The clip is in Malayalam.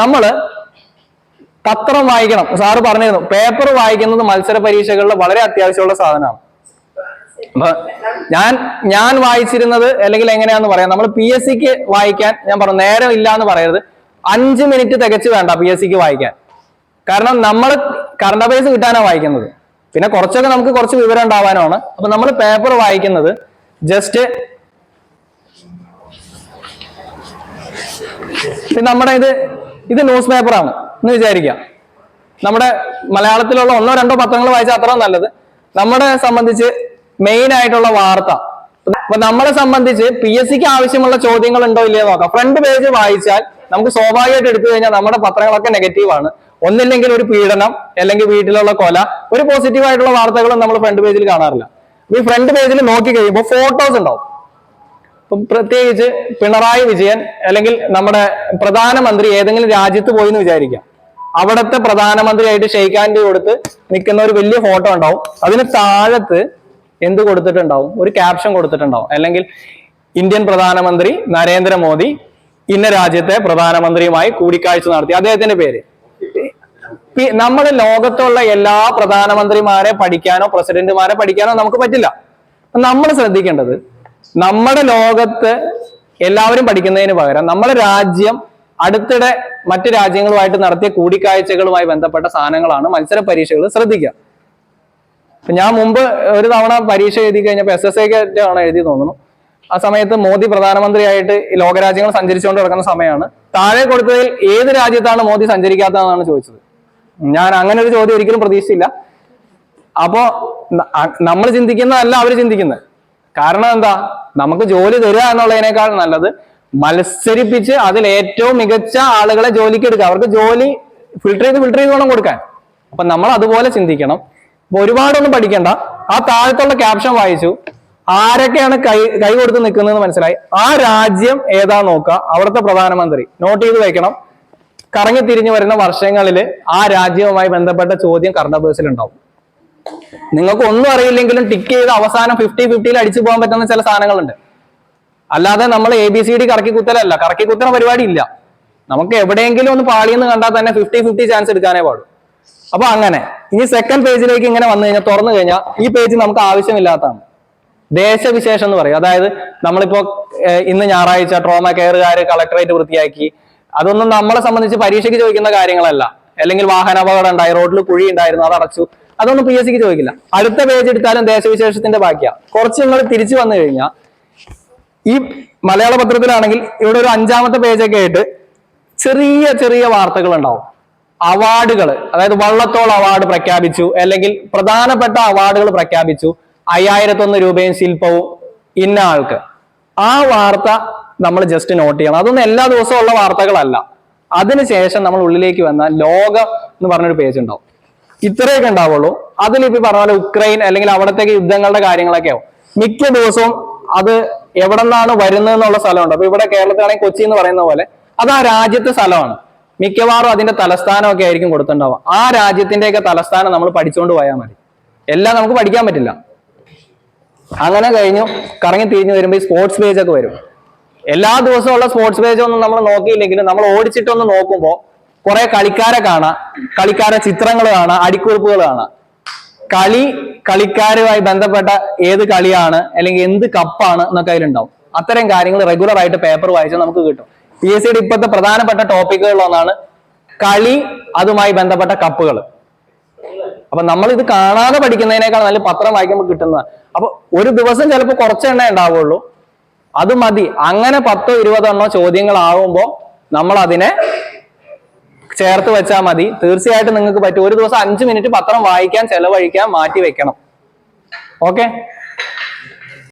നമ്മൾ പത്രം വായിക്കണം. സാറ് പറഞ്ഞിരുന്നു പേപ്പർ വായിക്കുന്നത് മത്സര പരീക്ഷകളിൽ വളരെ അത്യാവശ്യമുള്ള സാധനമാണ്. അപ്പൊ ഞാൻ ഞാൻ വായിച്ചിരുന്നത് അല്ലെങ്കിൽ എങ്ങനെയാന്ന് പറയാം. നമ്മൾ പി എസ് സിക്ക് വായിക്കാൻ ഞാൻ പറഞ്ഞു നേരം ഇല്ല എന്ന് പറയരുത്. അഞ്ച് മിനിറ്റ് തികച്ച് വേണ്ട പി എസ് സിക്ക് വായിക്കാൻ. കാരണം നമ്മൾ കറണ്ട് അഫയേഴ്സ് കിട്ടാനാണ് വായിക്കുന്നത്. പിന്നെ കുറച്ചൊക്കെ നമുക്ക് കുറച്ച് വിവരം ഉണ്ടാവാനാണ്. അപ്പൊ നമ്മൾ പേപ്പർ വായിക്കുന്നത് ജസ്റ്റ് നമ്മുടെ ഇത് ഇത് ന്യൂസ് പേപ്പറാണ് എന്ന് വിചാരിക്കാം. നമ്മുടെ മലയാളത്തിലുള്ള ഒന്നോ രണ്ടോ പത്രങ്ങൾ വായിച്ചാൽ അത്ര നല്ലത്. നമ്മളെ സംബന്ധിച്ച് മെയിൻ ആയിട്ടുള്ള വാർത്ത. അപ്പൊ നമ്മളെ സംബന്ധിച്ച് പി എസ് സിക്ക് ആവശ്യമുള്ള ചോദ്യങ്ങൾ ഉണ്ടോ ഇല്ലയോ നോക്കാം. ഫ്രണ്ട് പേജ് വായിച്ചാൽ നമുക്ക് സ്വാഭാവികമായിട്ട് എടുത്തു കഴിഞ്ഞാൽ നമ്മുടെ പത്രങ്ങളൊക്കെ നെഗറ്റീവാണ് ഒന്നില്ലെങ്കിൽ ഒരു പീഡനം അല്ലെങ്കിൽ വീട്ടിലുള്ള കൊല ഒരു പോസിറ്റീവ് ആയിട്ടുള്ള വാർത്തകളും നമ്മൾ ഫ്രണ്ട് പേജിൽ കാണാറില്ല. ഈ ഫ്രണ്ട് പേജിൽ നോക്കി കഴിയുമ്പോൾ ഫോട്ടോസ് ഉണ്ടാവും. പ്രത്യേകിച്ച് പിണറായി വിജയൻ അല്ലെങ്കിൽ നമ്മുടെ പ്രധാനമന്ത്രി ഏതെങ്കിലും രാജ്യത്ത് പോയി എന്ന് വിചാരിക്കാം. അവിടുത്തെ പ്രധാനമന്ത്രിയായിട്ട് ഷെയ്ക്ക് ഹാൻഡ് കൊടുത്ത് നിൽക്കുന്ന ഒരു വലിയ ഫോട്ടോ ഉണ്ടാവും. അതിന് താഴത്ത് എന്ത് കൊടുത്തിട്ടുണ്ടാവും? ഒരു ക്യാപ്ഷൻ കൊടുത്തിട്ടുണ്ടാവും. അല്ലെങ്കിൽ ഇന്ത്യൻ പ്രധാനമന്ത്രി നരേന്ദ്രമോദി ഇന്ന രാജ്യത്തെ പ്രധാനമന്ത്രിയുമായി കൂടിക്കാഴ്ച നടത്തി. അദ്ദേഹത്തിന്റെ പേര്. നമ്മൾ ലോകത്തുള്ള എല്ലാ പ്രധാനമന്ത്രിമാരെ പഠിക്കാനോ പ്രസിഡന്റുമാരെ പഠിക്കാനോ നമുക്ക് പറ്റില്ല. നമ്മൾ ശ്രദ്ധിക്കേണ്ടത് നമ്മുടെ ലോകത്ത് എല്ലാവരും പഠിക്കുന്നതിന് പകരം നമ്മുടെ രാജ്യം അടുത്തിടെ മറ്റു രാജ്യങ്ങളുമായിട്ട് നടത്തിയ കൂടിക്കാഴ്ചകളുമായി ബന്ധപ്പെട്ട സാധനങ്ങളാണ് മത്സര പരീക്ഷകൾ ശ്രദ്ധിക്കുക. ഞാൻ മുമ്പ് ഒരു തവണ പരീക്ഷ എഴുതി കഴിഞ്ഞപ്പോൾ എസ് എസ് ഐക്ക് ആണ് എഴുതി തോന്നുന്നു. ആ സമയത്ത് മോദി പ്രധാനമന്ത്രിയായിട്ട് ലോകരാജ്യങ്ങൾ സഞ്ചരിച്ചുകൊണ്ട് നടക്കുന്ന സമയമാണ്. താഴെ കൊടുത്തതിൽ ഏത് രാജ്യത്താണ് മോദി സഞ്ചരിക്കാത്തതെന്നാണ് ചോദിച്ചത്. ഞാൻ അങ്ങനെ ഒരു ചോദ്യം ഒരിക്കലും പ്രതീക്ഷിച്ചില്ല. അപ്പോ നമ്മൾ ചിന്തിക്കുന്നതല്ല അവർ ചിന്തിക്കുന്നത്. കാരണം എന്താ? നമുക്ക് ജോലി തരിക എന്നുള്ളതിനേക്കാൾ നല്ലത് മത്സരിപ്പിച്ച് അതിൽ ഏറ്റവും മികച്ച ആളുകളെ ജോലിക്ക് എടുക്കുക. അവർക്ക് ജോലി ഫിൽട്ടർ ചെയ്ത് ഫിൽട്ടർ ചെയ്ത് വേണം കൊടുക്കാൻ. അപ്പൊ നമ്മൾ അതുപോലെ ചിന്തിക്കണം. അപ്പൊ ഒരുപാടൊന്നും പഠിക്കണ്ട. ആ താഴത്തുള്ള ക്യാപ്ഷൻ വായിച്ചു. ആരൊക്കെയാണ് കൈ കൈ കൊടുത്ത് നിൽക്കുന്നതെന്ന് മനസ്സിലായി. ആ രാജ്യം ഏതാ നോക്കുക. അവിടുത്തെ പ്രധാനമന്ത്രി. നോട്ട് ചെയ്ത് വെക്കണം. കറങ്ങി തിരിഞ്ഞു വരുന്ന വർഷങ്ങളിൽ ആ രാജ്യവുമായി ബന്ധപ്പെട്ട ചോദ്യം കറണ്ട് അഫേഴ്സിൽ ഉണ്ടാവും നിങ്ങൾക്ക് ഒന്നും അറിയില്ലെങ്കിലും ടിക്ക് ചെയ്ത് അവസാനം ഫിഫ്റ്റി ഫിഫ്റ്റിയിൽ അടിച്ചു പോകാൻ പറ്റുന്ന ചില സാധനങ്ങളുണ്ട്. അല്ലാതെ നമ്മൾ എ ബി സി ഡി കറക്കി കുത്തലല്ല. കറക്കി കുത്തണ പരിപാടി ഇല്ല. നമുക്ക് എവിടെയെങ്കിലും ഒന്ന് പാളിയെന്ന് കണ്ടാൽ തന്നെ ഫിഫ്റ്റി ഫിഫ്റ്റി ചാൻസ് എടുക്കാനേ പാടും അപ്പൊ അങ്ങനെ ഇനി സെക്കൻഡ് പേജിലേക്ക് ഇങ്ങനെ വന്നു കഴിഞ്ഞാൽ തുറന്നു കഴിഞ്ഞാൽ ഈ പേജ് നമുക്ക് ആവശ്യമില്ലാത്തതാണ്. ദേശവിശേഷം എന്ന് പറയും. അതായത് നമ്മളിപ്പോ ഇന്ന് ഞായറാഴ്ച ട്രോമ കെയറുകാർ കളക്ടറേറ്റ് വൃത്തിയാക്കി. അതൊന്നും നമ്മളെ സംബന്ധിച്ച് പരീക്ഷയ്ക്ക് ചോദിക്കുന്ന കാര്യങ്ങളല്ല. അല്ലെങ്കിൽ വാഹനാപകടം ഉണ്ടായി റോഡിൽ കുഴി ഉണ്ടായിരുന്നു അത് അടച്ചു അതൊന്നും പി എസ് സിക്ക് ചോദിക്കില്ല. അടുത്ത പേജ് എടുത്താലും ദേശവിശേഷത്തിന്റെ ബാക്കിയാണ് കുറച്ച് നിങ്ങൾ തിരിച്ചു വന്നു കഴിഞ്ഞാൽ ഈ മലയാള പത്രത്തിലാണെങ്കിൽ ഇവിടെ ഒരു അഞ്ചാമത്തെ പേജൊക്കെ ആയിട്ട് ചെറിയ ചെറിയ വാർത്തകൾ ഉണ്ടാവും അവാർഡുകൾ അതായത് വള്ളത്തോൾ അവാർഡ് പ്രഖ്യാപിച്ചു അല്ലെങ്കിൽ പ്രധാനപ്പെട്ട അവാർഡുകൾ പ്രഖ്യാപിച്ചു അയ്യായിരത്തൊന്ന് രൂപയും ശില്പവും ഇന്ന ആൾക്ക്. ആ വാർത്ത നമ്മൾ ജസ്റ്റ് നോട്ട് ചെയ്യണം. അതൊന്നും എല്ലാ ദിവസവും ഉള്ള വാർത്തകളല്ല. അതിനുശേഷം നമ്മൾ ഉള്ളിലേക്ക് വന്ന ലോകം എന്ന് പറഞ്ഞൊരു പേജ് ഉണ്ടാവും. ഇത്രയൊക്കെ ഉണ്ടാവുള്ളൂ. അതിലിപ്പോ പറഞ്ഞ പോലെ ഉക്രൈൻ അല്ലെങ്കിൽ അവിടത്തേക്ക് യുദ്ധങ്ങളുടെ കാര്യങ്ങളൊക്കെ ആവും. മിക്ക ദിവസവും അത് എവിടെ നിന്നാണ് വരുന്നത് എന്നുള്ള സ്ഥലമുണ്ട്. അപ്പൊ ഇവിടെ കേരളത്തിലാണെങ്കിൽ കൊച്ചി എന്ന് പറയുന്ന പോലെ അത് ആ രാജ്യത്തെ സ്ഥലമാണ്. മിക്കവാറും അതിന്റെ തലസ്ഥാനമൊക്കെ ആയിരിക്കും കൊടുത്തിട്ടുണ്ടാവുക. ആ രാജ്യത്തിന്റെയൊക്കെ തലസ്ഥാനം നമ്മൾ പഠിച്ചുകൊണ്ട് പോയാൽ മതി. എല്ലാം നമുക്ക് പഠിക്കാൻ പറ്റില്ല. അങ്ങനെ കഴിഞ്ഞു കറങ്ങി തിരിഞ്ഞു വരുമ്പോൾ ഈ സ്പോർട്സ് പേജ് ഒക്കെ വരും. എല്ലാ ദിവസവും ഉള്ള സ്പോർട്സ് പേജ് ഒന്നും നമ്മൾ നോക്കിയില്ലെങ്കിലും നമ്മൾ ഓടിച്ചിട്ടൊന്ന് നോക്കുമ്പോൾ കുറെ കളിക്കാരെ കാണാം. കളിക്കാരെ ചിത്രങ്ങൾ കാണാം. അടിക്കുറിപ്പുകൾ കാണാം. കളി കളിക്കാരുമായി ബന്ധപ്പെട്ട ഏത് കളിയാണ് അല്ലെങ്കിൽ എന്ത് കപ്പാണ് എന്നൊക്കെ അതിലുണ്ടാവും. അത്തരം കാര്യങ്ങൾ റെഗുലർ ആയിട്ട് പേപ്പർ വായിച്ചാൽ നമുക്ക് കിട്ടും. പി എസ് സിയുടെ ഇപ്പോഴത്തെ പ്രധാനപ്പെട്ട ടോപ്പിക്കുകളിൽ ഒന്നാണ് കളി അതുമായി ബന്ധപ്പെട്ട കപ്പുകൾ അപ്പൊ നമ്മൾ ഇത് കാണാതെ പഠിക്കുന്നതിനേക്കാൾ നല്ല പത്രം വായിക്കുമ്പോൾ കിട്ടുന്നത്. അപ്പൊ ഒരു ദിവസം ചിലപ്പോൾ കുറച്ച് എണ്ണ ഉണ്ടാവുള്ളൂ. അത് മതി. അങ്ങനെ പത്തോ ഇരുപതോ എണ്ണോ ചോദ്യങ്ങളാവുമ്പോൾ നമ്മൾ അതിനെ ചേർത്ത് വെച്ചാൽ മതി. തീർച്ചയായിട്ടും നിങ്ങൾക്ക് പറ്റും. ഒരു ദിവസം അഞ്ച് മിനിറ്റ് പത്രം വായിക്കാൻ ചെലവഴിക്കാൻ മാറ്റി വെക്കണം. ഓക്കെ?